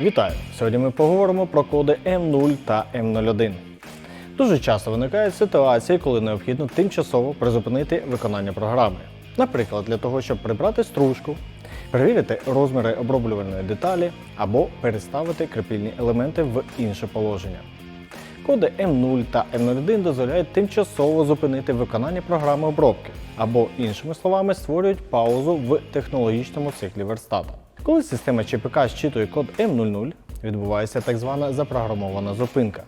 Вітаю! Сьогодні ми поговоримо про коди М0 та М01. Дуже часто виникають ситуації, коли необхідно тимчасово призупинити виконання програми. Наприклад, для того, щоб прибрати стружку, перевірити розміри оброблювальної деталі або переставити крепільні елементи в інше положення. Коди М0 та М01 дозволяють тимчасово зупинити виконання програми обробки, або, іншими словами, створюють паузу в технологічному циклі верстата. Коли система ЧПК щитує код М00, відбувається так звана запрограмована зупинка.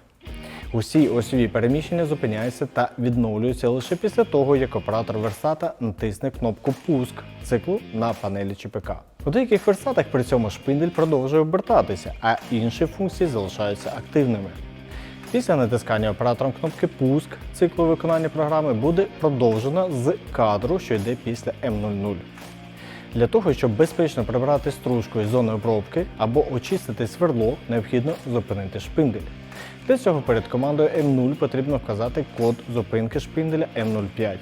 Усі осьові переміщення зупиняються та відновлюються лише після того, як оператор верстата натисне кнопку Пуск циклу на панелі ЧПК. У деяких верстатах при цьому шпиндель продовжує обертатися, а інші функції залишаються активними. Після натискання оператором кнопки Пуск циклу виконання програми буде продовжена з кадру, що йде після М00. Для того, щоб безпечно прибрати стружку із зони обробки або очистити сверло, необхідно зупинити шпиндель. Для цього перед командою М0 потрібно вказати код зупинки шпинделя М05.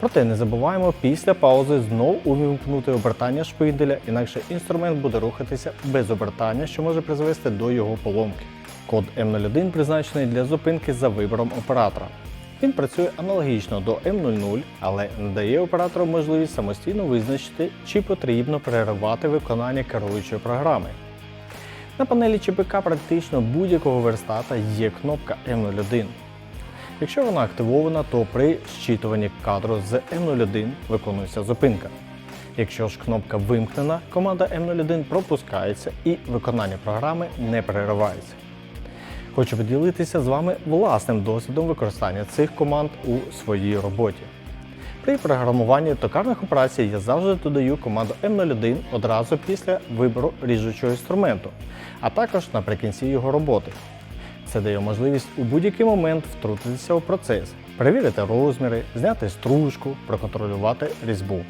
Проте не забуваємо після паузи знову увімкнути обертання шпинделя, інакше інструмент буде рухатися без обертання, що може призвести до його поломки. Код М01 призначений для зупинки за вибором оператора. Він працює аналогічно до М00, але надає оператору можливість самостійно визначити, чи потрібно переривати виконання керуючої програми. На панелі ЧПК практично будь-якого верстата є кнопка М01. Якщо вона активована, то при зчитуванні кадру з М01 виконується зупинка. Якщо ж кнопка вимкнена, команда М01 пропускається і виконання програми не переривається. Хочу поділитися з вами власним досвідом використання цих команд у своїй роботі. При програмуванні токарних операцій я завжди додаю команду М01 одразу після вибору ріжучого інструменту, а також наприкінці його роботи. Це дає можливість у будь-який момент втрутитися у процес, перевірити розміри, зняти стружку, проконтролювати різьбу.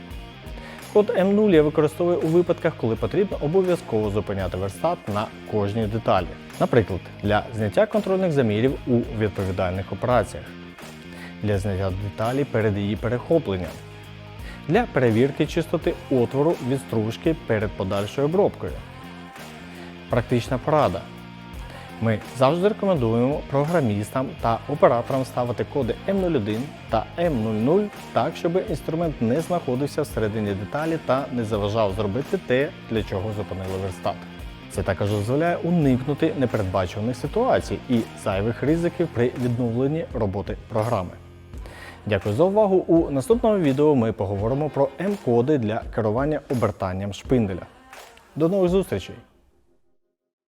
Код М0 я використовую у випадках, коли потрібно обов'язково зупиняти верстат на кожній деталі. Наприклад, для зняття контрольних замірів у відповідальних операціях, для зняття деталі перед її перехопленням, для перевірки чистоти отвору від стружки перед подальшою обробкою. Практична порада. Ми завжди рекомендуємо програмістам та операторам ставити коди М01 та М00 так, щоб інструмент не знаходився всередині деталі та не заважав зробити те, для чого зупинили верстат. Це також дозволяє уникнути непередбачуваних ситуацій і зайвих ризиків при відновленні роботи програми. Дякую за увагу. У наступному відео ми поговоримо про М-коди для керування обертанням шпинделя. До нових зустрічей!